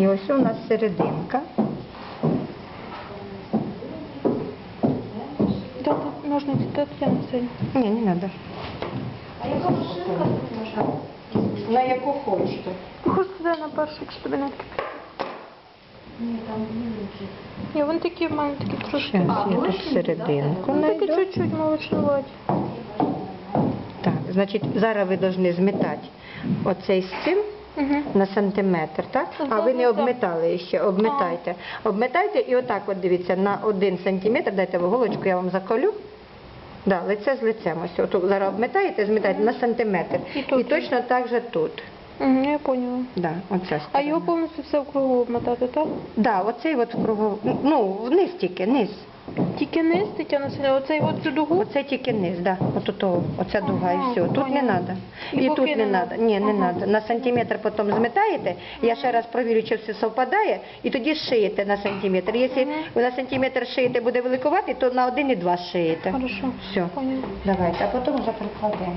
І ось у нас серединка. Да, ножниці, тут я не сильно. Ні, не треба. На яку хочете. Хоч туди на першу, якщо тобі не таке. Ні, вони такі в мене такі трошки. Зараз я тут серединку Ну, такі чуть-чуть молочнуваті. Так, значить, зараз ви повинні змітати оцей з цим Угу. на сантиметр, так? А ви не так. обметали ще, обметайте. Обметайте і отак от дивіться, на один сантиметр, дайте в голочку, я вам заколю. Да, лице з лицем. Ось отут зараз обметаєте, змітаєте на сантиметр. І І, тут. точно так же тут. Угу, я поняла. Да, оця А сторона. його повністю все в кругу обмотати, так? Да, оцей от кругов, ну, вниз тільки, низ. Тільки низ, Тетяна Сергійовна, оцей от цю дугу? Оце тільки низ, да. От ото, оця дуга і все. Тут не треба. І І, боки тут не не треба. Ні, не Ага. треба. На сантиметр потім зметаєте. Я ще раз провірю, чи все совпадає, і тоді шиєте на сантиметр. Якщо Ага. ви на сантиметр шиєте буде великувати, то на один і два шиєте. Хорошо. Все. Поняла. Давайте, а потім вже прикладемо.